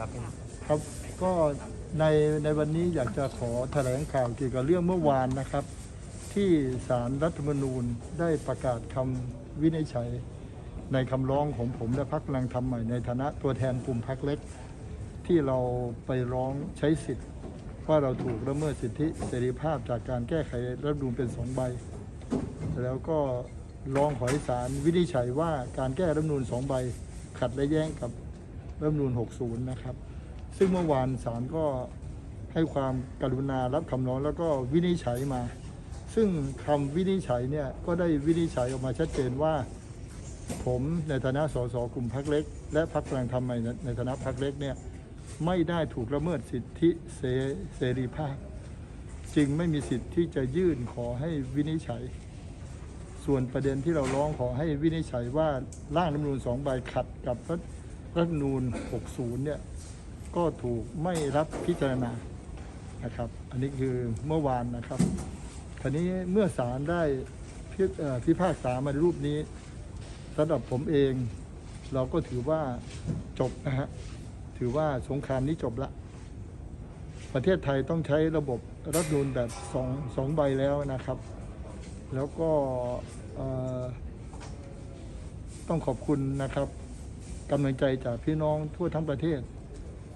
ครับพี่ครับก็ในในวันนี้อยากจะขอแถลงข่าวเกี่ยวกับเรื่องเมื่อวานนะครับ ที่ศาลรัฐธรรมนูญได้ประกาศคำวินิจฉัย ในคำร้องของผมและพรรคพลังธรรมใหม่ในฐานะตัวแทนกลุ่มพรรคเล็ก ที่เราไปร้องใช้สิทธิ์ ว่าเราถูกละเมิดสิทธิเสรีภาพจากการแก้ไขรัฐธรรมนูญเป็นสองใบ แล้วก็ร้องขอให้ศาลวินิจฉัยว่าการแก้รัฐธรรมนูญสองใบ ขัดและแย้งกับ รัฐธรรมนูญ60 นะครับ ซึ่งเมื่อวานศาลก็ให้ความกรุณารับคำร้องแล้วก็วินิจฉัยมา ซึ่งคำวินิจฉัยเนี่ยก็ได้วินิจฉัยออกมาชัดเจนว่า ผมในฐานะสสกลุ่มพรรคเล็ก และพรรคพลังธรรมใหม่ในในฐานะพรรคเล็กเนี่ยไม่ได้ถูกละเมิดสิทธิเสรีภาพ จึงไม่มีสิทธิ์ที่จะยื่นขอให้วินิจฉัย ส่วนประเด็นที่เราร้องขอให้วินิจฉัยว่าร่างรัฐมนูญสองใบขัดกับ รัฐธรรมนูญ 60 เนี่ย ก็ถูกไม่รับพิจารณานะครับ อันนี้คือเมื่อวานนะครับทีนี้เมื่อศาลได้พิพากษามาในรูปนี้สำหรับผมเอง เราก็ถือว่าจบนะฮะถือว่าสงครามนี้จบละ ประเทศไทยต้องใช้ระบบรัฐนูญแบบสองสองใบแล้วนะครับ แล้วก็ต้องขอบคุณนะครับ กำลังใจจากพี่น้องทั่วทั้งประเทศ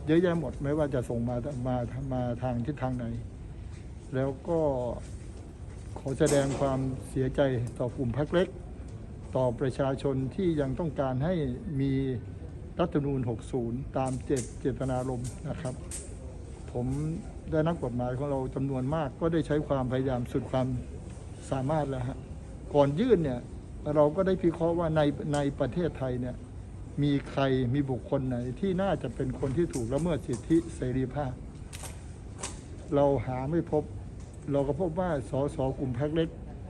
เยอะแยะหมดไม่ว่าจะส่งมามามาทางทิศทางไหน แล้วก็ขอแสดงความเสียใจต่อกลุ่มพักเล็ก ต่อประชาชนที่ยังต้องการให้มีรัฐธรรมนูญ 60 ตามเจตเจตนารมณ์นะครับ ผมได้นักกฎหมายของเราจำนวนมาก ก็ได้ใช้ความพยายามสุดความสามารถแล้วฮะก่อนยื่นเนี่ยเราก็ได้พิเคราะห์ว่าในในประเทศไทยเนี่ย มีใครมีบุคคลไหนที่น่าจะเป็นคนที่ถูกละเมิดสิทธิเสรีภาพ เราหาไม่พบ เราก็พบว่าสสกลุ่มพักเล็ก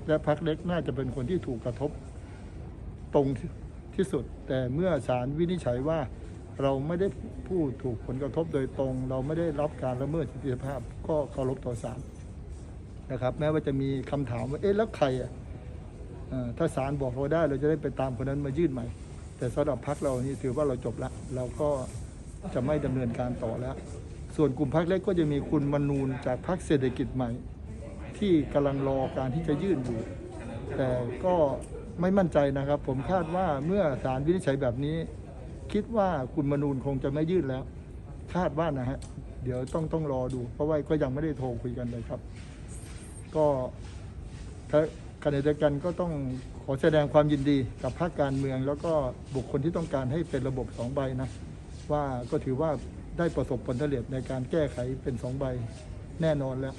และพักเล็กน่าจะเป็นคนที่ถูกกระทบ ตรงที่สุด แต่เมื่อศาลวินิจฉัยว่าเราไม่ได้ผู้ถูกผลกระทบโดยตรง เราไม่ได้รับการละเมิดสิทธิภาพ ก็เคารพต่อศาลนะครับ แม้ว่าจะมีคำถามว่าเอ๊ะแล้วใครอะถ้าศาลบอกเราได้เราจะได้ไปตามคนนั้นมายื่นใหม่ แต่สำหรับพักเรานี่ถือว่าเราจบละเราก็จะไม่ดำเนินการต่อแล้ว ส่วนกลุ่มพักเล็กก็จะมีคุณมนูนจากพักเศรษฐกิจใหม่ ที่กำลังรอการที่จะยื่นอยู่ แต่ก็ไม่มั่นใจนะครับ ผมคาดว่าเมื่อศาลวินิจฉัยแบบนี้ คิดว่าคุณมนูนคงจะไม่ยื่นแล้ว คาดว่านะฮะเดี๋ยวต้องต้องรอดู เพราะว่าก็ยังไม่ได้โทรคุยกันเลยครับ ก็ถ้า ขณะเดียวกันก็ต้องขอแสดงความยินดีกับพรรคการเมือง แล้วก็บุคคลที่ต้องการให้เป็นระบบสองใบนะว่าก็ถือว่าได้ประสบผลสำเร็จในการแก้ไขเป็นสองใบแน่นอนแล้ว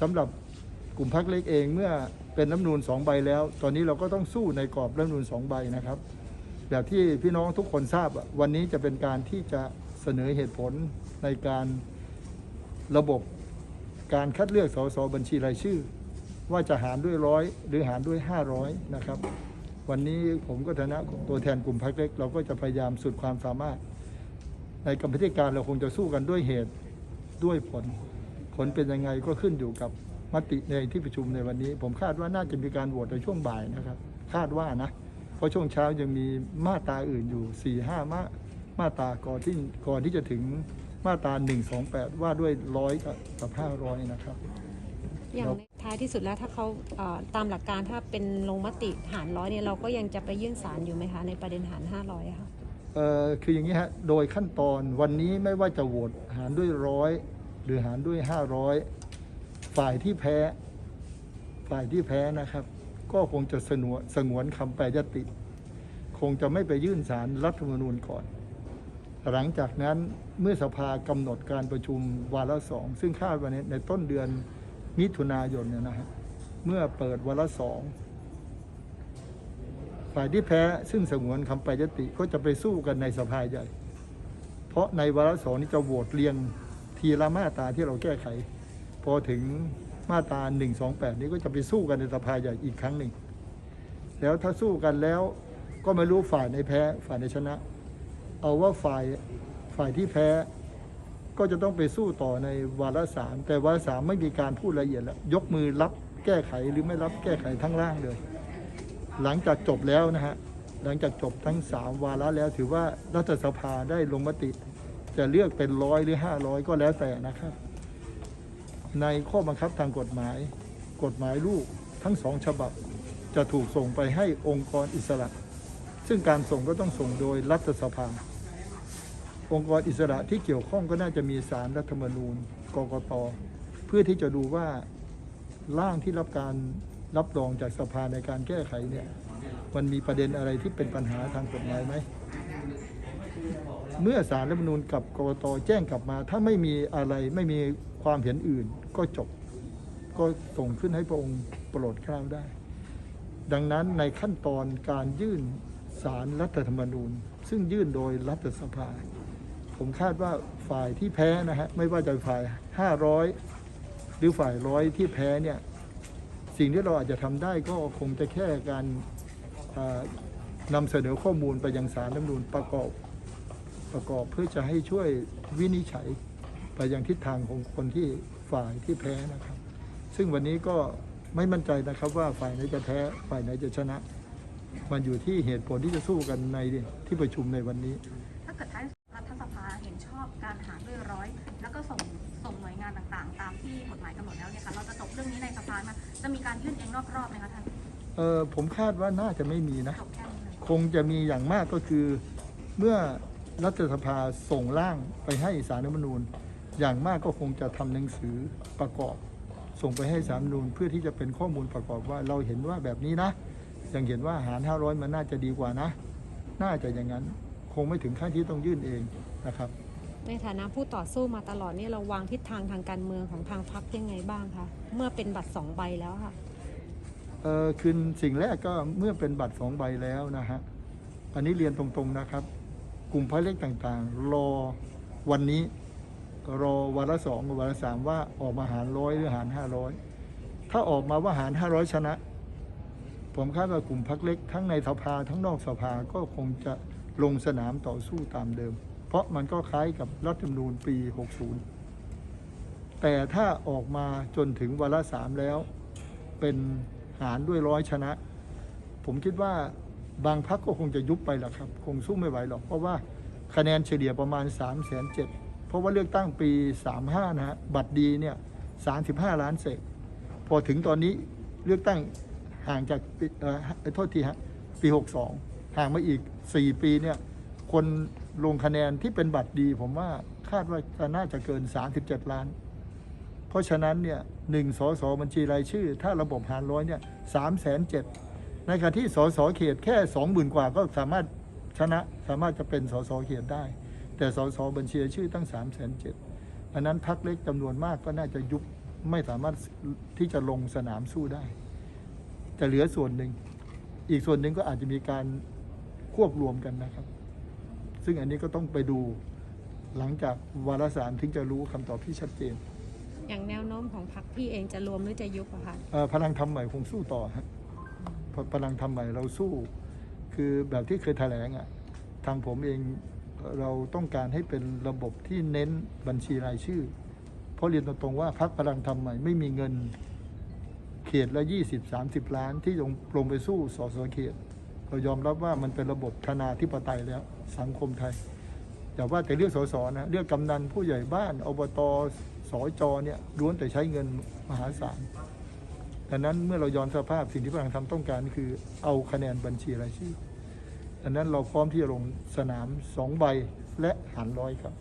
สำหรับกลุ่มพรรคเล็กเองเมื่อเป็นรัฐนูญสองใบแล้ว ตอนนี้เราก็ต้องสู้ในกรอบรัฐนูญสองใบนะครับแบบที่พี่น้องทุกคนทราบวันนี้จะเป็นการที่จะเสนอเหตุผลในการระบบการคัดเลือกสสบัญชีรายชื่อ ว่าจะหารด้วยร้อยหรือหารด้วย 500 นะครับ วันนี้ผมก็ฐานะตัวแทนกลุ่มพรรคเล็ก เราก็จะพยายามสุดความสามารถ ในกรรมธิการเราคงจะสู้กันด้วยเหตุด้วยผล ผลเป็นยังไงก็ขึ้นอยู่กับมติในที่ประชุมในวันนี้ ผมคาดว่าน่าจะมีการโหวตในช่วงบ่ายนะครับ คาดว่านะ เพราะช่วงเช้ายังมีมาตราอื่นอยู่4ี่ห้ามามาตราก่อนที่ก่อนที่จะถึงมาตรา1 2 8 ว่าด้วยร้อยกับห้าร้อยนะครับ อย่างในท้ายที่สุดแล้วถ้าเขาเอ่อตามหลักการถ้าเป็นลงมติหารร้อยเนี่ยเราก็ยังจะไปยื่นศาลอยู่ไหมคะในประเด็นหารห้าร้อยค่ะเอ่อคืออย่างนี้ฮะโดยขั้นตอนวันนี้ไม่ว่าจะโหวตหารด้วยร้อยหรือหารด้วยห้าร้อยฝ่ายที่แพ้ ฝ่ายที่แพ้นะครับ ก็คงจะสนวนสงวนคำแปรยติ คงจะไม่ไปยื่นสารรัฐธรรมนูญก่อน หลังจากนั้นเมื่อสภากำหนดการประชุมวาระสองซึ่งคาดวันนี้ในต้นเดือน มิถุนายนเนี่ยนะฮะเมื่อเปิดวาระสองฝ่ายที่แพ้ซึ่งสงวนคำปรยติก็จะไปสู้กันในสภาใหญ่ เพราะในวาระสองนี้จะโหวตเรียงทีละมาตราที่เราแก้ไข พอถึงมาตรา128นี้ก็จะไปสู้กันในสภาใหญ่อีกครั้งหนึ่ง แล้วถ้าสู้กันแล้วก็ไม่รู้ฝ่ายในแพ้ฝ่ายในชนะ เอาว่าฝ่ายฝ่ายที่แพ้ ก็จะต้องไปสู้ต่อในวาระสามแต่วาระสามไม่มีการพูดรายละเอียดแล้วยกมือรับแก้ไขหรือไม่รับแก้ไขทั้งร่างเลย หลังจากจบแล้วนะฮะหลังจากจบทั้งสามวาระแล้วถือว่ารัฐสภาได้ลงมติ จะเลือกเป็นร้อยหรือห้าร้อยก็แล้วแต่นะครับ ในข้อบังคับทางกฎหมาย กฎหมายลูกทั้งสองฉบับจะถูกส่งไปให้องค์กรอิสระ ซึ่งการส่งก็ต้องส่งโดยรัฐสภา องค์กรอิสระที่เกี่ยวข้องก็น่าจะมีสารรัฐธรรมนูญกกตเพื่อที่จะดูว่าร่างที่รับการรับรองจากสภาในการแก้ไขเนี่ยมันมีประเด็นอะไรที่เป็นปัญหาทางกฎหมายไหม เมื่อสารรัฐธรรมนูญกับกกตแจ้งกลับมา ถ้าไม่มีอะไรไม่มีความเห็นอื่นก็จบ ก็ส่งขึ้นให้พระองค์โปรดเกล้าได้ ดังนั้นในขั้นตอนการยื่นสารรัฐธรรมนูญ ซึ่งยื่นโดยรัฐสภา ผมคาดว่าฝ่ายที่แพ้นะฮะไม่ว่าจะฝ่าย 500 หรือฝ่ายร้อยที่แพ้เนี่ยสิ่งที่เราอาจจะทำได้ก็คงจะแค่การอ่านำเสนอข้อมูลไปยังสารรัฐธรรมนูญประกอบประกอบเพื่อจะให้ช่วยวินิจฉัยไปยังทิศทางของคนที่ฝ่ายที่แพ้นะครับ ซึ่งวันนี้ก็ไม่มั่นใจนะครับว่าฝ่ายไหนจะแพ้ฝ่ายไหนจะชนะ มันอยู่ที่เหตุผลที่จะสู้กันในที่ประชุมในวันนี้ การหารด้วยร้อย แล้วก็ส่งส่งหน่วยงานต่างๆ ตามที่กฎหมายกำหนดแล้วเนี่ยค่ะ เราจะจบเรื่องนี้ในสภาไหมจะมีการยื่นเองนอกรอบไหมคะท่านเออผมคาดว่าน่าจะไม่มีนะ จบแค่นี้เลยคงจะมีอย่างมากก็คือ เมื่อรัฐสภาส่งร่างไปให้สารรัฐธรรมนูญ อย่างมากก็คงจะทำหนังสือประกอบ ส่งไปให้สารรัฐธรรมนูญเพื่อที่จะเป็นข้อมูลประกอบว่าเราเห็นว่าแบบนี้นะยังเห็นว่าหาร 500 มันน่าจะดีกว่านะ น่าจะอย่างนั้น คงไม่ถึงขั้นที่ต้องยื่นเองนะครับ ในฐานะผู้ต่อสู้มาตลอดนี่เราวางทิศทางทางการเมืองของทางพรรคยังไงบ้างคะเมื่อเป็นบัตรสองใบแล้วค่ะเออคือสิ่งแรกก็เมื่อเป็นบัตรสองใบแล้วนะฮะอันนี้เรียนตรงๆนะครับ กลุ่มพรรคเล็กต่างๆ รอวันนี้รอวันละสองวันละสามว่าออกมาหารร้อยหรือหารห้าร้อยถ้าออกมาว่าหารห้าร้อยชนะ ผมคาดว่ากลุ่มพรรคเล็กทั้งในสภาทั้งนอกสภาก็คงจะลงสนามต่อสู้ตามเดิม เพราะมันก็คล้ายกับรัฐธรรมนูญปี 60 แต่ถ้าออกมาจนถึงวาระสามแล้ว เป็นหารด้วยร้อยชนะ ผมคิดว่าบางพักก็คงจะยุบไปแหละครับ คงสู้ไม่ไหวหรอก เพราะว่าคะแนนเฉลี่ยประมาณ 3 7 0 0 0 0เพราะว่าเลือกตั้งปี 35 นะฮะ บัตรดีเนี่ย35 ล้านเศษ พอถึงตอนนี้เลือกตั้งห่างจากเอ่อโทษทีฮะปี 62 ห่างมาอีก 4 ปีเนี่ย คน ลงคะแนนที่เป็นบัตรดี ผมว่าคาดว่าจะน่าจะเกิน 37 ล้าน เพราะฉะนั้นเนี่ยหนึ่งสสบัญชีรายชื่อ ถ้าระบบหารร้อยเนี่ยสามแสนเจ็ดในขณะที่สสเขตแค่สองหมื่นกว่าก็สามารถชนะสามารถจะเป็นสสเขตได้ แต่สสบัญชีรายชื่อตั้งสามแสนเจ็ดอันนั้นพักเล็กจำนวนมากก็น่าจะยุบไม่สามารถที่จะลงสนามสู้ได้ จะเหลือส่วนหนึ่ง อีกส่วนหนึ่งก็อาจจะมีการควบรวมกันนะครับ ซึ่งอันนี้ก็ต้องไปดูหลังจากวาระสามถึงจะรู้คำตอบที่ชัดเจน อย่างแนวโน้มของพรรคพี่เองจะรวมหรือจะยุบอะคะเอ่อพลังทำใหม่คงสู้ต่อฮะพพลังทำใหม่เราสู้ คือแบบที่เคยแถลงอะ่ะทางผมเองเราต้องการให้เป็นระบบที่เน้นบัญชีรายชื่อ เพราะเรียนตรงๆว่าพักพลังทำใหม่ไม่มีเงินเขตละ 20 30 ล้านที่ลงลงไปสู้สสเขต เรายอมรับว่ามันเป็นระบบธนาธิปไตยแล้วสังคมไทยแต่ว่าแต่เลือกสสนะเลือกกำนันผู้ใหญ่บ้านอบตสจเนี่ยล้วนแต่ใช้เงินมหาศาลดังนั้นเมื่อเราย้อนสภาพสิ่งที่พลังทำต้องการคือเอาคะแนนบัญชีรายชื่อดังนั้นเราพร้อมที่จะลงสนามสองใบและหารร้อยครับ